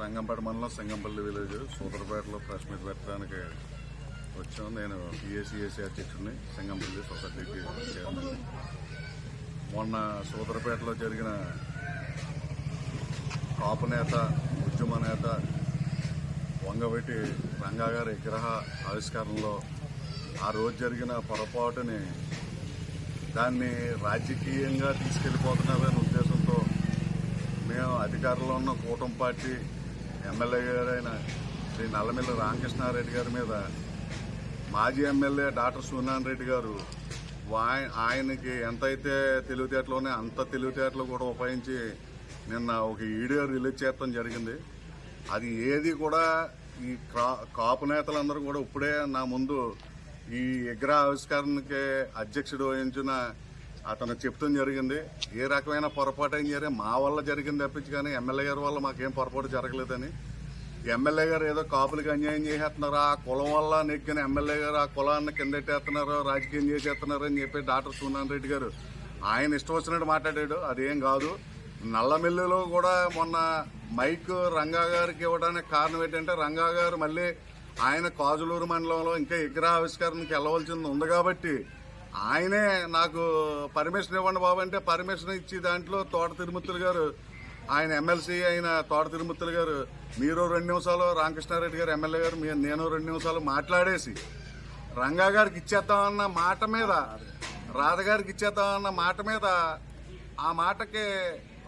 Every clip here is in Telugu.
రంగంపేట మండలం సింగంపల్లి విలేజ్ సూదరపేటలో ప్రెస్ మీట్ పెట్టడానికి వచ్చాం. నేను పిఎస్సిఎస్సి అధ్యక్షుడిని సింగంపల్లి సొసైటీకి చైర్మన్. మొన్న సూదరపేటలో జరిగిన కాపు నేత ఉద్యమ నేత వంగవెట్టి రంగా గారి విగ్రహ ఆవిష్కరణలో ఆ రోజు జరిగిన పొరపాటుని దాన్ని రాజకీయంగా తీసుకెళ్ళిపోతున్నారనే ఉద్దేశంతో మేము అధికారంలో ఉన్న కూటమి పార్టీ ఎమ్మెల్యే గారైన శ్రీ నల్లమిల్లి రామకృష్ణారెడ్డి గారి మీద మాజీ ఎమ్మెల్యే డాక్టర్ సూనారాయణ రెడ్డి గారు వా- ఆయనకి ఎంతైతే తెలివితేటలోనే అంత తెలివితేటలు కూడా ఉపయోగించి నిన్న ఒక వీడియో రిలీజ్ చేయడం జరిగింది. అది ఏది కూడా ఈ కా- కాపు నేతలందరూ కూడా ఇప్పుడే నా ముందు ఈ విగ్రహ ఆవిష్కరణకి అధ్యక్షుడు వహించిన అతను చెప్తాం జరిగింది. ఏ రకమైన పొరపాటు అయిన జరిగింది మా వల్ల జరిగింది తప్పించి కానీ ఎమ్మెల్యే గారి వల్ల మాకేం పొరపాటు జరగలేదని. ఎమ్మెల్యే గారు ఏదో కాపులకి అన్యాయం చేసేస్తున్నారు? ఆ కులం వల్ల నెగ్గిన ఎమ్మెల్యే గారు ఆ కులాన్ని కిందెట్టేస్తున్నారు రాజకీయం చేసేస్తున్నారు అని చెప్పి డాక్టర్ సూనారాయణ రెడ్డి గారు ఆయన ఇష్టం వచ్చినట్టు మాట్లాడాడు. అదేం కాదు. నల్లమిల్లులో కూడా మొన్న మైక్ రంగా గారికి ఇవ్వడానికి కారణం ఏంటంటే రంగా గారు మళ్ళీ ఆయన కాజులూరు మండలంలో ఇంకా విగ్రహ ఆవిష్కరణకి వెళ్ళవలసింది ఉంది కాబట్టి ఆయనే నాకు పర్మిషన్ ఇవ్వండి బాబు అంటే పర్మిషన్ ఇచ్చి దాంట్లో తోట తిరుమతులు గారు ఆయన ఎమ్మెల్సీ అయిన తోట తిరుమతులు గారు మీరు రెండు నిమిషాలు రామకృష్ణారెడ్డి గారు ఎమ్మెల్యే గారు మీరు నేను రెండు నిమిషాలు మాట్లాడేసి రంగా గారికి ఇచ్చేద్దామన్న మాట మీద రాధగారికి ఇచ్చేద్దామన్న మాట మీద ఆ మాటకి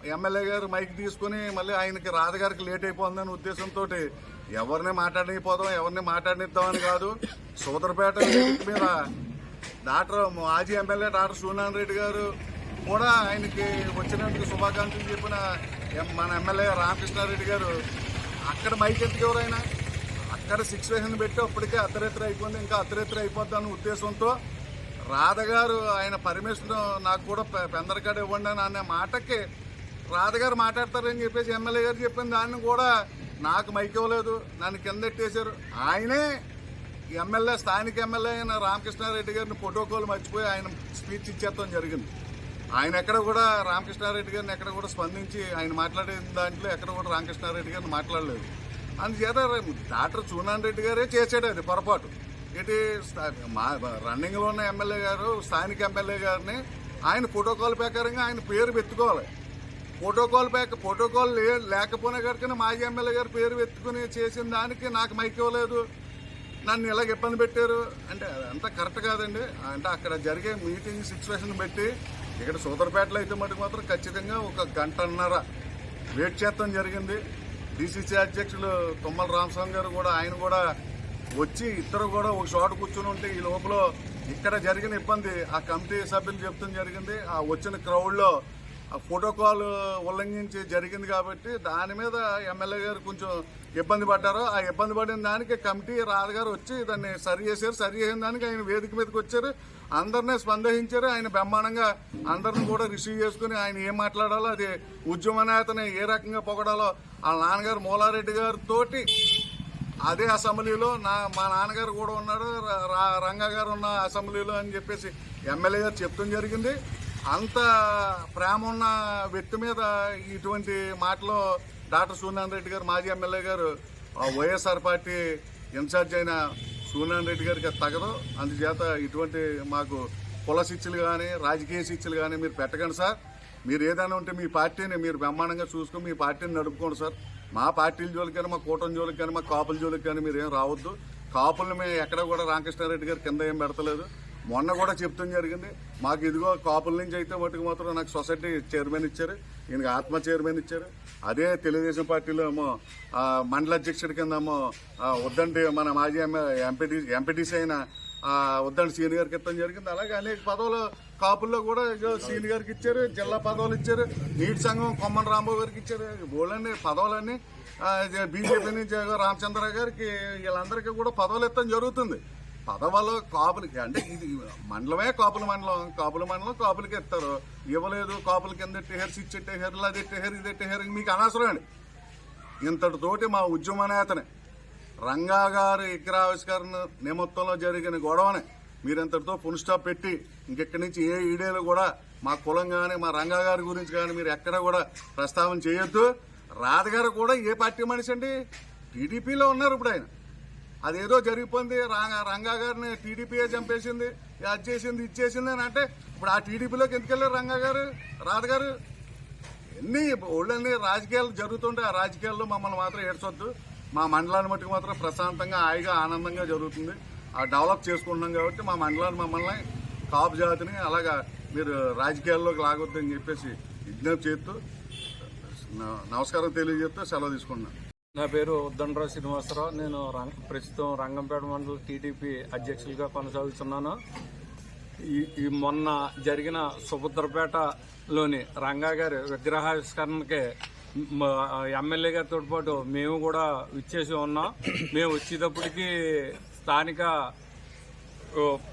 ఎమ్మెల్యే గారు మైక్ తీసుకుని మళ్ళీ ఆయనకి రాధగారికి లేట్ అయిపోతుందనే ఉద్దేశంతో ఎవరిని మాట్లాడనిపోదాం ఎవరిని మాట్లాడనిద్దామని కాదు సూదరపేట మీద డాక్టర్ మాజీ ఎమ్మెల్యే డాక్టర్ సూనారాయణ రెడ్డి గారు కూడా ఆయనకి వచ్చినందుకు శుభాకాంక్షలు చెప్పిన ఎం- మన ఎమ్మెల్యే రామకృష్ణారెడ్డి గారు అక్కడ మైక్ ఎందుకు ఎవరైనా అక్కడ సిక్స్ వేషన్ పెట్టి అప్పటికే అర్ధరాత్రి అయిపోయింది ఇంకా అర్ధరాత్రి అయిపోద్ది అన్న ఉద్దేశంతో రాధగారు ఆయన పర్మిషన్ నాకు కూడా పె- పెందరకాడ ఇవ్వండి అని అనే మాటకి రాధగారు మాట్లాడతారని చెప్పేసి ఎమ్మెల్యే గారు చెప్పిన దాన్ని కూడా నాకు మైక్ ఇవ్వలేదు నన్ను కిందెట్టేశారు ఆయనే ఎమ్మెల్యే స్థానిక ఎమ్మెల్యే అయిన రామకృష్ణారెడ్డి గారిని ప్రోటోకాల్ మర్చిపోయి ఆయన స్పీచ్ ఇచ్చేస్తాం జరిగింది. ఆయన ఎక్కడ కూడా రామకృష్ణారెడ్డి గారిని ఎక్కడ కూడా స్పందించి ఆయన మాట్లాడే దాంట్లో ఎక్కడ కూడా రామకృష్ణారెడ్డి గారిని మాట్లాడలేదు. అందుచేత డాక్టర్ చూనాన్ రెడ్డి గారే చేశాడు అది పొరపాటు. ఇటు స్థా- మా రన్నింగ్లో ఉన్న ఎమ్మెల్యే గారు స్థానిక ఎమ్మెల్యే గారిని ఆయన ప్రోటోకాల్ ప్రకారంగా ఆయన పేరు పెట్టుకోవాలి ప్రోటోకాల్ ప్యాక్ ప్రోటోకాల్ లేకపోయినా కనుక మాజీ ఎమ్మెల్యే గారు పేరు పెట్టుకుని చేసిన దానికి నాకు మైక్ ఇవ్వలేదు. నన్ను ఇలాగ ఇబ్బంది పెట్టారు. అంటే అంతా కరెక్ట్ కాదండి. అంటే అక్కడ జరిగే మీటింగ్ సిచ్యువేషన్ బట్టి ఇక్కడ సూదరపేటలో అయితే మటుకు మాత్రం ఖచ్చితంగా ఒక గంటన్నర వెయిట్ చేస్తాం జరిగింది. డిసిసి అధ్యక్షులు తుమ్మల రామస్వామి గారు కూడా ఆయన కూడా వచ్చి ఇద్దరు కూడా ఒక చోట కూర్చొని ఉంటే ఈ లోపల ఇక్కడ జరిగిన ఇబ్బంది ఆ కమిటీ సభ్యులు చెప్తాం జరిగింది. ఆ వచ్చిన క్రౌడ్లో ఆ ప్రోటోకాల్ ఉల్లంఘించి జరిగింది కాబట్టి దాని మీద ఎమ్మెల్యే గారు కొంచెం ఇబ్బంది పడ్డారు. ఆ ఇబ్బంది పడిన దానికి కమిటీ రాజుగారు వచ్చి దాన్ని సరి చేశారు. సరి చేసిన దానికి ఆయన వేదిక మీదకి వచ్చారు. అందరినీ స్పందించారు. ఆయన బ్రహ్మాండంగా అందరిని కూడా రిసీవ్ చేసుకుని ఆయన ఏం మాట్లాడాలో అది ఉద్యమ నేతని ఏ రకంగా పొగడాలో ఆ నాన్నగారు మూలారెడ్డి గారితోటి అదే అసెంబ్లీలో నా మా నాన్నగారు కూడా ఉన్నాడు రంగా గారు ఉన్న అసెంబ్లీలో అని చెప్పేసి ఎమ్మెల్యే గారు చెప్తం జరిగింది. అంత ప్రేమ ఉన్న వ్యక్తి మీద ఇటువంటి మాటలు డాక్టర్ సూర్యనారాయణ రెడ్డి గారు మాజీ ఎమ్మెల్యే గారు వైఎస్ఆర్ పార్టీ ఇన్ఛార్జ్ అయిన సూర్యనారాయణ రెడ్డి గారికి అది తగదు. అందుచేత ఇటువంటి మాకు కుల శిక్షలు కానీ రాజకీయ శిక్షలు కానీ మీరు పెట్టకండి సార్. మీరు ఏదైనా ఉంటే మీ పార్టీని మీరు బ్రహ్మాండంగా చూసుకొని మీ పార్టీని నడుపుకోండి సార్. మా పార్టీల జోలికి కానీ మా కూటమి జోలికి కానీ మా కాపుల జోలికి కానీ మీరు ఏం రావద్దు. కాపులను మేము ఎక్కడ కూడా రామకృష్ణారెడ్డి గారు కింద ఏం పెడతలేదు. మొన్న కూడా చెప్తాం జరిగింది. మాకు ఇదిగో కాపుల నుంచి అయితే మటుకు మాత్రం నాకు సొసైటీ చైర్మన్ ఇచ్చారు. ఈయనకి ఆత్మ చైర్మన్ ఇచ్చారు. అదే తెలుగుదేశం పార్టీలో ఏమో మండల అధ్యక్షుడి కింద ఏమో ఆ, వద్దంటే మన మాజీ ఎంపీటీ ఎంపీటీసీ అయిన వద్దండి సీనియర్ గారికి ఇవ్వడం జరిగింది. అలాగే అనేక పదవులు కాపుల్లో కూడా సీనియర్కి గారికి ఇచ్చారు జిల్లా పదవులు ఇచ్చారు నీటి సంఘం కొమ్మన్ రాంబాబు గారికి ఇచ్చారు. బోళ్ళన్ని పదవులన్నీ బీజేపీ నుంచి రామచంద్ర గారికి వీళ్ళందరికీ కూడా పదవులు ఇవ్వడం జరుగుతుంది. పదవలో కాపులకి అంటే ఇది మండలమే కాపుల మండలం కాపుల మండలం కాపులకి ఇస్తారు ఇవ్వలేదు కాపుల కింద ఎట్టేహారు ఇచ్చే ఎట్టేహారు అది ఎట్టేహారు ఇది ఎట్టేహారు మీకు అనవసరం అండి. ఇంతటితోటి మా ఉద్యమ నేతనే. రంగా గారి విగ్రహావిష్కరణ నిమిత్తంలో జరిగిన గొడవని. మీరు ఇంతటితో ఫుల్ స్టాప్ పెట్టి ఇంకెక్కడి నుంచి ఏ ఈడేలు కూడా మా కులం కానీ మా రంగా గారి గురించి కానీ మీరు ఎక్కడ కూడా ప్రస్తావన చేయొద్దు. రాధగారు కూడా ఏ పార్టీ మనిషి అండి? టీడీపీలో ఉన్నారు ఇప్పుడు ఆయన. అదేదో జరిగిపోయింది. రంగా రంగా గారిని టీడీపీఏ చంపేసింది? అది చేసింది ఇది చేసింది అని అంటే ఇప్పుడు ఆ టీడీపీలోకి ఎందుకు వెళ్ళారు రంగా గారు రాధగారు ఎన్ని ఒళ్ళన్ని రాజకీయాలు జరుగుతుంటే ఆ రాజకీయాల్లో మమ్మల్ని మాత్రం ఏడ్చొద్దు. మా మండలాన్ని మట్టుకు మాత్రం ప్రశాంతంగా హాయిగా ఆనందంగా జరుగుతుంది. ఆ డెవలప్ చేసుకుంటున్నాం కాబట్టి మా మండలాన్ని మమ్మల్ని కాపు జాతిని అలాగా మీరు రాజకీయాల్లోకి లాగొద్దని చెప్పేసి విజ్ఞప్తి చేస్తూ న- నమస్కారం తెలియజేస్తూ సెలవు తీసుకుంటున్నాను. నా పేరు ఉద్దండరావు శ్రీనివాసరావు. నేను రం- ప్రస్తుతం రంగంపేట మండల టీడీపీ అధ్యక్షులుగా కొనసాగుతున్నాను. ఈ ఈ మొన్న జరిగిన సుభద్రపేటలోని రంగా గారి విగ్రహావిష్కరణకి ఎమ్మెల్యే గారితో పాటు మేము కూడా విచ్చేసి ఉన్నాం. మేము వచ్చేటప్పటికి స్థానిక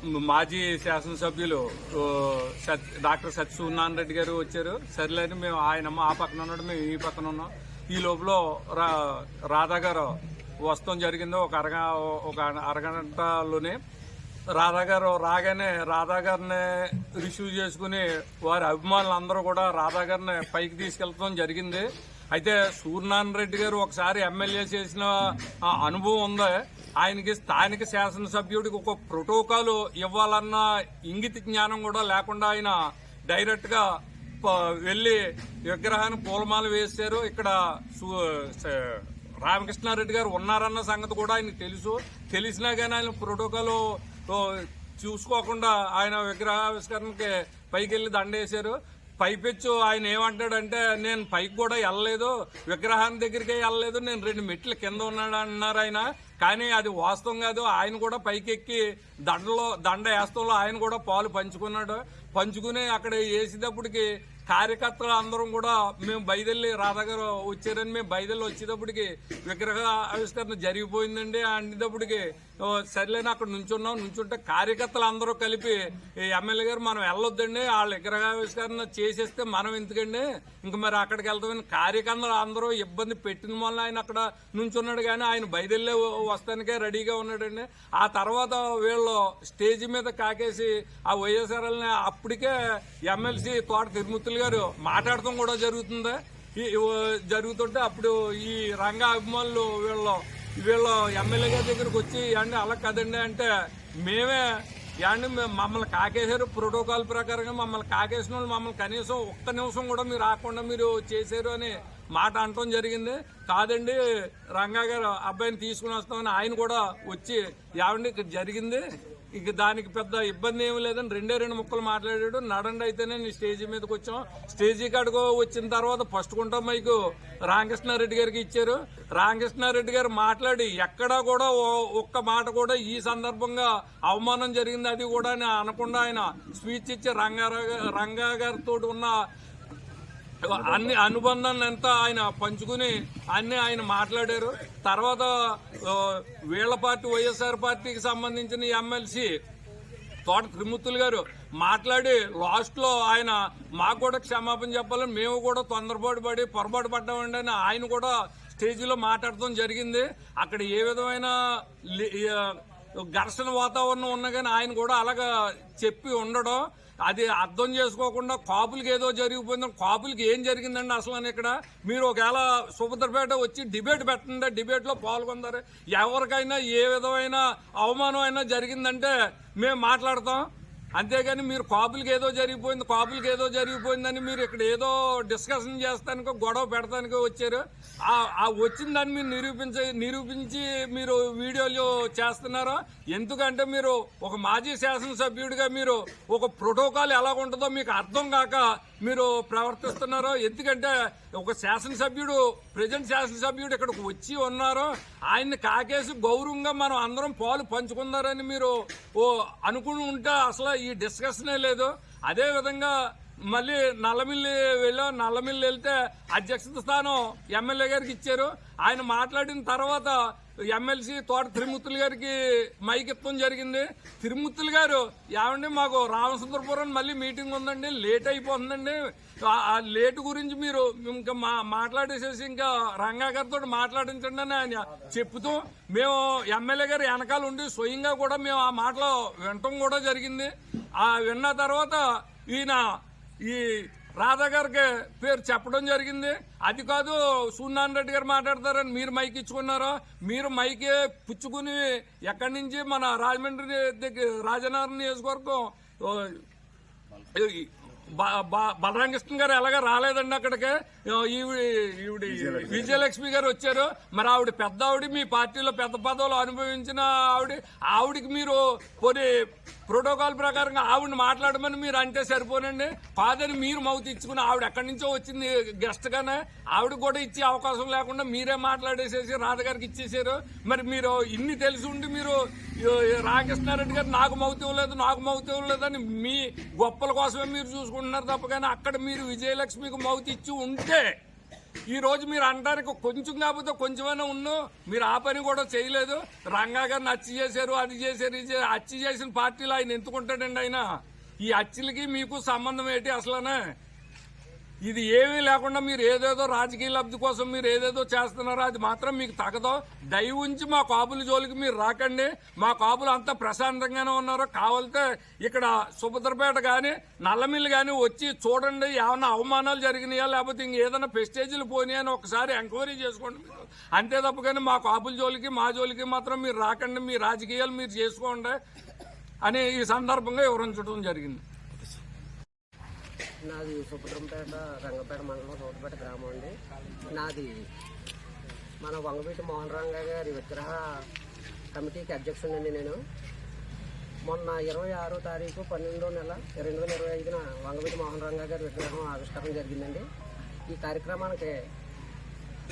మాజీ శాసనసభ్యులు సత్- డాక్టర్ సత్యసూర్యనారాయణ రెడ్డి గారు వచ్చారు. సర్లేని మేము ఆయన ఆ పక్కన ఉన్నాడు మేము ఈ పక్కన ఉన్నాం. ఈ లోపల రా రాధా గారు వస్తాం జరిగింది ఒక అరగ ఒక అరగంటలోనే రాధా గారు రాగానే రాధా గారిని రిసీవ్ చేసుకుని వారి అభిమానులు అందరూ కూడా రాధా గారిని పైకి తీసుకెళ్తాం జరిగింది. అయితే సూర్యనారాయణ రెడ్డి గారు ఒకసారి ఎమ్మెల్యే చేసిన అనుభవం ఉంది? ఆయనకి స్థానిక శాసనసభ్యుడికి ఒక ప్రోటోకాల్ ఇవ్వాలన్న ఇంగిత జ్ఞానం కూడా లేకుండా ఆయన డైరెక్ట్గా వెళ్ళి ప- విగ్రహాన్ని పూలమాల వేశారు. ఇక్కడ రామకృష్ణారెడ్డి గారు ఉన్నారన్న సంగతి కూడా ఆయనకు తెలుసు. తెలిసినా కానీ ఆయన ప్రోటోకాల్ చూసుకోకుండా ఆయన విగ్రహావిష్కరణకి పైకి వెళ్ళి దండేశారు. పైపెచ్చు ఆయన ఏమంటాడంటే నేను పైకి కూడా వెళ్ళలేదు. విగ్రహాన్ని దగ్గరికే వెళ్ళలేదు. నేను రెండు మెట్లు కింద ఉన్నాడు అన్నారు ఆయన. కానీ అది వాస్తవం కాదు. ఆయన కూడా పైకెక్కి దండలో దండ వేస్తంలో ఆయన కూడా పాలు పంచుకున్నాడు. పంచుకుని అక్కడ వేసేటప్పటికి కార్యకర్తలు అందరం కూడా మేము బయదెళ్ళి రాధా గారు వచ్చారని మేము బయదెళ్ళి వచ్చేటప్పటికి విగ్రహ ఆవిష్కరణ జరిగిపోయిందండి. అనేటప్పటికి సర్లేని అక్కడ నుంచున్నాం నుంచుంటే కార్యకర్తలు అందరూ కలిపి ఎమ్మెల్యే గారు మనం వెళ్ళొద్దండి వాళ్ళ విగ్రహావిష్కరణ చేసేస్తే మనం ఎందుకండి? ఇంక మరి అక్కడికి వెళ్తామని కార్యకర్తలు అందరూ ఇబ్బంది పెట్టిన వల్ల ఆయన అక్కడ నుంచున్నాడు కానీ ఆయన బయదెళ్ళే వస్తానికే రెడీగా ఉన్నాడండి. ఆ తర్వాత వీళ్ళు స్టేజ్ మీద కాకేసి ఆ వైఎస్ఆర్ఎల్ని అప్పటికే ఎమ్మెల్సీ తోట తిరుమూర్తులు గారు మాట్లాడటం కూడా జరుగుతుంది. ఈ- జరుగుతుంటే అప్పుడు ఈ రంగ అభిమానులు వీళ్ళు వీళ్ళు ఎమ్మెల్యే గారి దగ్గరికి వచ్చి అండి అలా కదండి అంటే మేమే యాండి మమ్మల్ని కాకేశారు. ప్రోటోకాల్ ప్రకారంగా మమ్మల్ని కాకేసిన వాళ్ళు మమ్మల్ని కనీసం ఒక్క నిమిషం కూడా మీరు రాకుండా మీరు చేశారు అని మాట అనటం జరిగింది. కాదండి రంగా గారు అబ్బాయిని తీసుకుని వస్తామని ఆయన కూడా వచ్చి యావండి ఇక్కడ జరిగింది? ఇక దానికి పెద్ద ఇబ్బంది ఏమి లేదని రెండే రెండు ముక్కలు మాట్లాడాడు. నడండి అయితేనే నేను స్టేజీ మీదకి వచ్చాం. స్టేజీ కాడికి వచ్చిన తర్వాత ఫస్ట్ కుంటా మైకు రామకృష్ణారెడ్డి గారికి ఇచ్చారు. రామకృష్ణారెడ్డి గారు మాట్లాడి ఎక్కడా కూడా ఓ- ఒక్క మాట కూడా ఈ సందర్భంగా అవమానం జరిగింది అది కూడా అని అనకుండా ఆయన స్పీచ్ ఇచ్చి రంగారావు రంగా గారితో ఉన్న అన్ని అనుబంధాన్ని అంతా ఆయన పంచుకుని అన్ని ఆయన మాట్లాడారు. తర్వాత వీళ్ళ పార్టీ వైఎస్ఆర్ పార్టీకి సంబంధించిన ఎమ్మెల్సీ తోట త్రిమూర్తులు గారు మాట్లాడి లాస్ట్లో ఆయన మాకు కూడా క్షమాపణ చెప్పాలని మేము కూడా తొందరపాటు పడి పొరపాటు పడ్డామండి అని ఆయన కూడా స్టేజీలో మాట్లాడటం జరిగింది. అక్కడ ఏ విధమైన ఘర్షణ వాతావరణం ఉన్నా కానీ ఆయన కూడా అలాగా చెప్పి ఉండడం. అది అర్థం చేసుకోకుండా కాపులకి ఏదో జరిగిపోయిందని కాపులకి ఏం జరిగిందండి అసలు అని ఇక్కడ? మీరు ఒకవేళ సుభద్రపేట వచ్చి డిబేట్ పెట్టండి డిబేట్లో పాల్గొందారు. ఎవరికైనా ఏ విధమైన అవమానం అయినా జరిగిందంటే మేము మాట్లాడతాం. అంతేగాని మీరు కాపులకి ఏదో జరిగిపోయింది కాపులకి ఏదో జరిగిపోయిందని మీరు ఇక్కడ ఏదో డిస్కషన్ చేస్తానికో గొడవ పెడతానికో వచ్చారు. ఆ వచ్చిందని మీరు నిరూపించ నిరూపించి మీరు వీడియోలు చేస్తున్నారు? ఎందుకంటే మీరు ఒక మాజీ శాసనసభ్యుడిగా మీరు ఒక ప్రోటోకాల్ ఎలా ఉంటుందో మీకు అర్థం కాక మీరు ప్రవర్తిస్తున్నారు? ఎందుకంటే ఒక శాసనసభ్యుడు ప్రజెంట్ శాసనసభ్యుడు ఇక్కడికి వచ్చి ఉన్నారు. ఆయన్ని కాకేసి గౌరవంగా మనం అందరం పాలు పంచుకున్నారని మీరు ఓ అనుకుని ఉంటే అసలు ఈ డిస్కషనే లేదు. అదే విధంగా మళ్ళీ నల్లమిల్లి వెళ్ళాం నల్లమిల్లి వెళ్తే అధ్యక్షత స్థానం ఎమ్మెల్యే గారికి ఇచ్చారు. ఆయన మాట్లాడిన తర్వాత ఎమ్మెల్సీ తోట తిరుమూర్తులు గారికి మైక్ జరిగింది. తిరుమూర్తులు గారు ఏమండి మాకు రామసుందరపురం మళ్ళీ మీటింగ్ ఉందండి లేట్ అయిపోతుందండి. ఆ- లేటు గురించి మీరు ఇంకా మా మాట్లాడేసేసి ఇంకా రంగా గారితో మాట్లాడించండి అని ఆయన చెప్తూ మేము ఎమ్మెల్యే గారు వెనకాల ఉండి స్వయంగా కూడా మేము ఆ మాటలో వినటం కూడా జరిగింది. ఆ విన్న తర్వాత ఈయన ఈ రాధా గారికి పేరు చెప్పడం జరిగింది. అది కాదు సూర్యనారాయణ రెడ్డి గారు మాట్లాడతారని మీరు మైక్ ఇచ్చుకున్నారు? మీరు మైకే పుచ్చుకుని ఎక్కడి నుంచి మన రాజమండ్రి దగ్గర రాజనగరం నియోజకవర్గం బలరామకృష్ణ గారు ఎలాగ రాలేదండి అక్కడికి? ఈవిడ ఈవిడ విజయలక్ష్మి గారు వచ్చారు. మరి ఆవిడ పెద్ద ఆవిడ మీ పార్టీలో పెద్ద పదవులు అనుభవించిన ఆవిడ ఆవిడకి మీరు కొన్ని ప్రోటోకాల్ ప్రకారంగా ఆవిడ మాట్లాడమని మీరు అంటే సరిపోనండి. కాదని మీరు మౌత్ ఇచ్చుకుని ఆవిడ ఎక్కడి నుంచో వచ్చింది గెస్ట్ గానే ఆవిడ కూడా ఇచ్చే అవకాశం లేకుండా మీరే మాట్లాడేసేసి రాధగారికి ఇచ్చేసారు. మరి మీరు ఇన్ని తెలిసి ఉండి మీరు ఈ రామకృష్ణారెడ్డి గారు నాకు మౌత్ ఇవ్వలేదు నాకు మౌత్ ఇవ్వలేదని మీ గొప్పల కోసమే మీరు చూసుకుంటున్నారు తప్ప కానీ అక్కడ మీరు విజయలక్ష్మికి మౌత్ ఇచ్చి ఉంటే ఈ రోజు మీరు అనడానికి కొంచెం కాకపోతే కొంచెమైనా ఉన్ను. మీరు ఆ పని కూడా చేయలేదు. రంగా గారిని హత్య చేశారు అది చేశారు ఇది హత్య చేసిన పార్టీలో ఆయన ఎందుకుంటాడండి ఆయన? ఈ హత్యలకి మీకు సంబంధం ఏంటి అసలనే? ఇది ఏమీ లేకుండా మీరు ఏదేదో రాజకీయ లబ్ధి కోసం మీరు ఏదేదో చేస్తున్నారో అది మాత్రం మీకు తగదో దయ ఉంచి మా కాపుల జోలికి మీరు రాకండి. మా కాపులు అంతా ప్రశాంతంగానే ఉన్నారు కావాలితే ఇక్కడ సుభద్రపేట కానీ నల్లమిల్లు కానీ వచ్చి చూడండి ఏమైనా అవమానాలు జరిగినాయా లేకపోతే ఇంక ఏదైనా పెస్టేజీలు పోయినాయా అని ఒకసారి ఎంక్వైరీ చేసుకోండి మీరు. అంతే తప్ప కానీ మా కాపుల జోలికి మా జోలికి మాత్రం మీరు రాకండి. మీ రాజకీయాలు మీరు చేసుకోండి అని ఈ సందర్భంగా వివరించడం జరిగింది. నాది సుభద్రంపేట రంగపేట మండలం రోడ్డుపేట గ్రామం అండి. నాది మన వంగవీటి మోహన్ రంగ గారి విగ్రహ కమిటీకి అధ్యక్షుడు అండి నేను. మొన్న ఇరవై ఆరో తారీఖు పన్నెండో నెల రెండు వేల ఇరవై ఐదున వంగవీటి మోహన్ రంగ గారి విగ్రహం ఆవిష్కరణ జరిగిందండి. ఈ కార్యక్రమానికి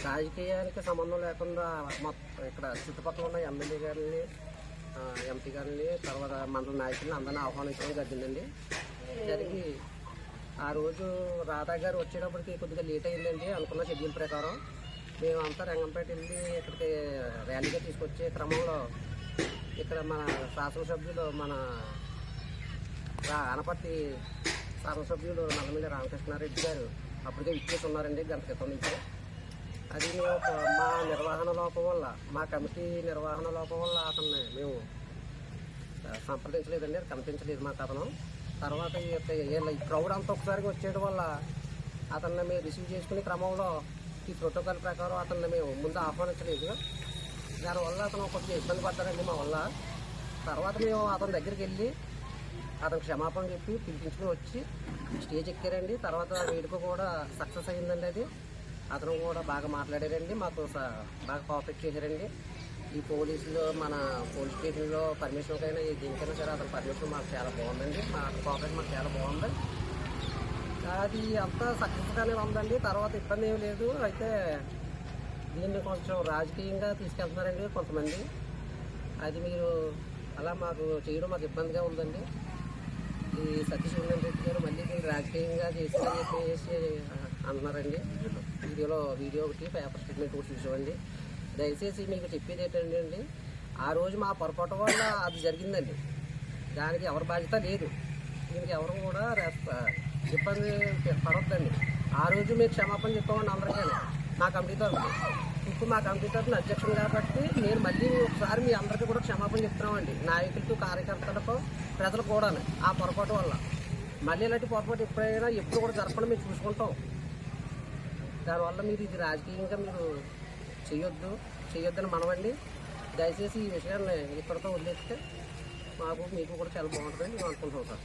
రాజకీయానికి సంబంధం లేకుండా మొత్తం ఇక్కడ చుట్టుపక్కల ఉన్న ఎమ్మెల్యే గారిని ఎంపీ గారిని తర్వాత మండల నాయకులను అందరినీ ఆహ్వానించడం జరిగిందండి. జరిగి ఆ రోజు రాధా గారు వచ్చేటప్పటికి కొద్దిగా లేట్ అయిందండి అనుకున్న షెడ్యూల్ ప్రకారం. మేమంతా రంగంపేట వెళ్ళి ఇక్కడికి ర్యాలీగా తీసుకొచ్చే క్రమంలో ఇక్కడ మన శాసనసభ్యులు మన రా- అనపర్తి శాసనసభ్యులు నల్లమిల్లి రామకృష్ణారెడ్డి గారు అప్పటికే ఇచ్చేసి ఉన్నారండి గంట క్రితం నుంచి. అది మా నిర్వహణ లోపం వల్ల మా కమిటీ నిర్వహణ లోపం వల్ల అతన్ని మేము సంప్రదించలేదండి అది కనిపించలేదు మాకు అతను. తర్వాత ఈ వీళ్ళ ఈ క్రౌడ్ అంతా ఒకసారిగా వచ్చేయడం వల్ల అతన్ని మేము రిసీవ్ చేసుకునే క్రమంలో ఈ ప్రోటోకాల్ ప్రకారం అతన్ని మేము ముందు ఆహ్వానించలేదు. దానివల్ల అతను కొంచెం ఇబ్బంది పడ్డారండి మా వల్ల. తర్వాత మేము అతని దగ్గరికి వెళ్ళి అతను క్షమాపణ చెప్పి పిలిపించుకుని వచ్చి స్టేజ్ ఎక్కారండి. తర్వాత వేడుక కూడా సక్సెస్ అయ్యిందండి అది. అతను కూడా బాగా మాట్లాడారండి. మాకు బాగా కోఆపరేట్ చేశారండి. ఈ పోలీసులు మన పోలీస్ స్టేషన్లో పర్మిషన్ కైనా దీనికైనా సరే అతని పర్మిషన్ మాకు చాలా బాగుందండి. మా కోఆపరేషన్ మాకు చాలా బాగుంది. అది అంతా సక్సెస్గానే ఉందండి. తర్వాత ఇబ్బంది ఏమి లేదు. అయితే దీన్ని కొంచెం రాజకీయంగా తీసుకెళ్తున్నారండి కొంతమంది. అది మీరు అలా మాకు చేయడం మాకు ఇబ్బందిగా ఉందండి. ఈ సతీశ్వరన్ రెడ్డి గారు మళ్ళీ రాజకీయంగా చేసి అంటున్నారండి వీడియోలో వీడియో ఒకటి పేపర్ స్టేట్మెంట్ ఒకటి చూసామండి దయచేసి మీకు చెప్పేది ఏంటంటే అండి ఆ రోజు మా పొరపాటు వల్ల అది జరిగిందండి. దానికి ఎవరి బాధ్యత లేదు. దీనికి ఎవరు కూడా ఇబ్బంది పడొద్దండి. ఆ రోజు మీరు క్షమాపణ చెప్పామండి అందరికీ మా కమిటీ తరఫున ఇప్పుడు మా కమిటీ తరఫున అధ్యక్షుడు కాబట్టి నేను మళ్ళీ ఒకసారి మీ అందరికీ కూడా క్షమాపణ చెప్తున్నామండి. నాయకులకు కార్యకర్తలకు ప్రజలకు కూడా ఆ పొరపాటు వల్ల. మళ్ళీ ఇలాంటి పొరపాటు ఎప్పుడైనా ఎప్పుడు కూడా జరపడం మేము చూసుకుంటాం. దానివల్ల మీరు ఇది రాజకీయంగా మీరు చేయొద్దు చేయొద్దని మనమండి. దయచేసి ఈ విషయాన్ని ఇక్కడితో వదిలేస్తే మాకు మీకు కూడా చాలా బాగుంటుందని నేను అనుకుంటాం సార్.